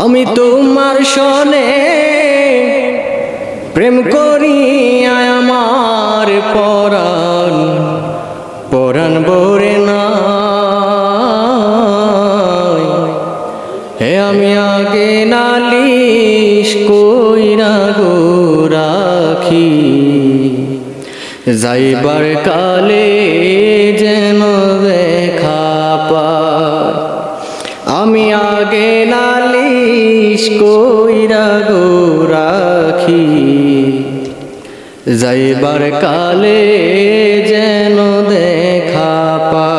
আমি তোমার সনে প্রেম করি আমার পরাণ পরাণ বরে না হে আমি আগে নালিশ কইরা গো রাখি যাইবার কালে যেন দেখা পায় আমি আগে নালিশ কইরা গো রাখি। যাইবার কালে যেন দেখা পা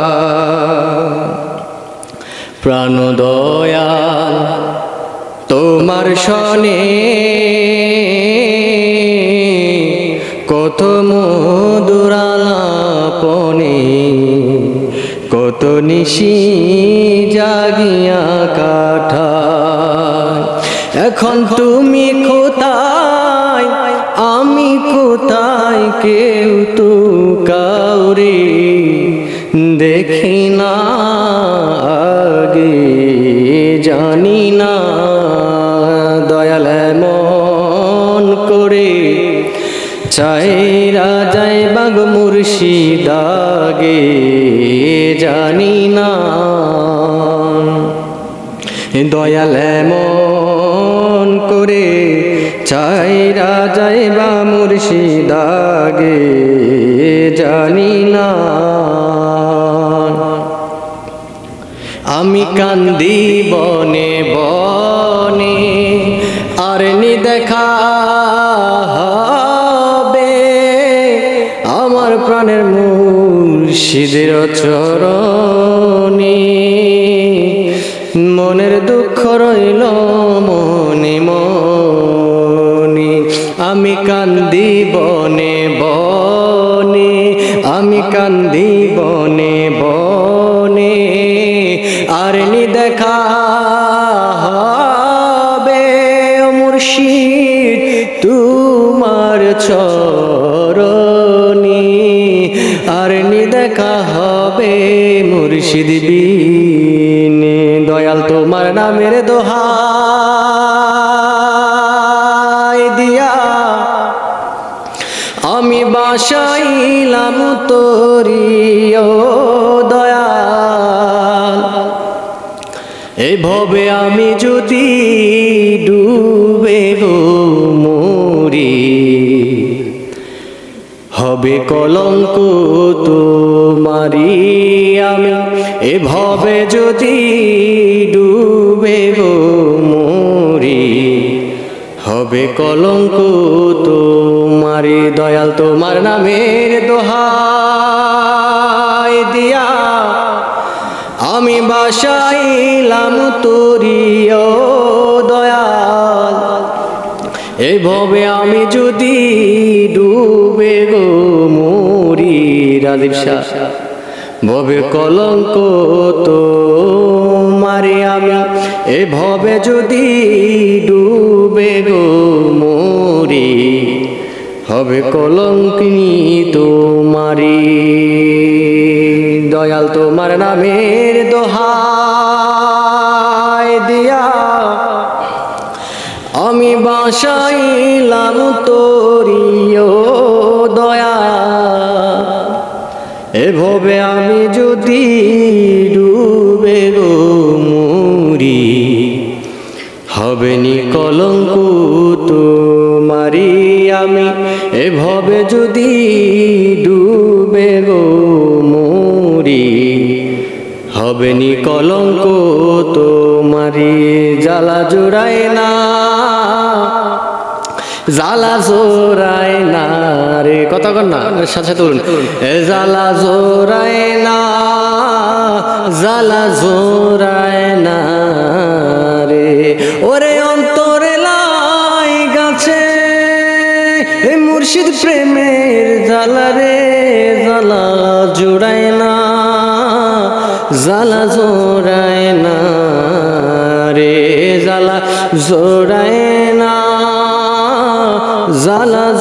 প্রাণ দয়াল তোমার শনে নিশি জাগিয়া কাঠা এখন তুমি কোথায়? আমি কোথায়? কেউ তো কাউরে দেখি না, আগে জানি না। দয়াল মন করে চাই যাই বাগ মুর্শিদাগে। জানি না। দয়াল মন করে চাইরা যাইবা মুর্শিদাগে জানি না। আমি কান্দি বনে বনে, আর নি দেখা আমার প্রাণের মুর্শিদের চরণে। মনের দুঃখ রইল মনে মনে। আমি কান্দি বনে বনে, আমি কান্দি বনে বনে। আর নি দেখা হবে মুর্শিদ, তোমার চরণে মুর্শিদ বিনে দয়াল তোমার নামের দোহাই দিয়া আমি বাসাইলাম তোরিও দয়াল। এই ভবে আমি যদি ডুবে মরি, হবে কলঙ্ক তোমারি আমি। এভাবে যদি ডুবে গো মরি, হবে কলঙ্ক তোমারি, দয়াল তোমার নামের দোহাই দিয়া। আমি বাসাইলাম তোরিও দয়াল এই ভবে আমি যদি ডুবে গো মরি, রাজীব শাহ। ভবে কলঙ্ক তো মারি আমি। এ ভবে যদি ডুবে গো মরি, হবে কলঙ্কিনী তোমারি। দয়াল তোমার নামের দোহাই দিয়া আমি বাসাই বাসাইলাম এভাবে আমি যদি ডুবে গো মুরি হবে নি কলঙ্ক তোমারি আমি। এভাবে যদি ডুবে গো মুরি হবে নি কলঙ্ক তোমারি জ্বালা জোড়ায় না। জ্বালা জোড়ায় না রে। কত কর না সাথে সাথে বলুন। জ্বালা জোড়ায় না, জ্বালা জোড়ায় না রে। ওরে অন্তরে লাই গাছে মুর্শিদ প্রেমের জ্বালা রে। জ্বালা জোড়ায় না, জ্বালা জোড়ায় না রে। জ্বালা জোড়ায় জোড়ায়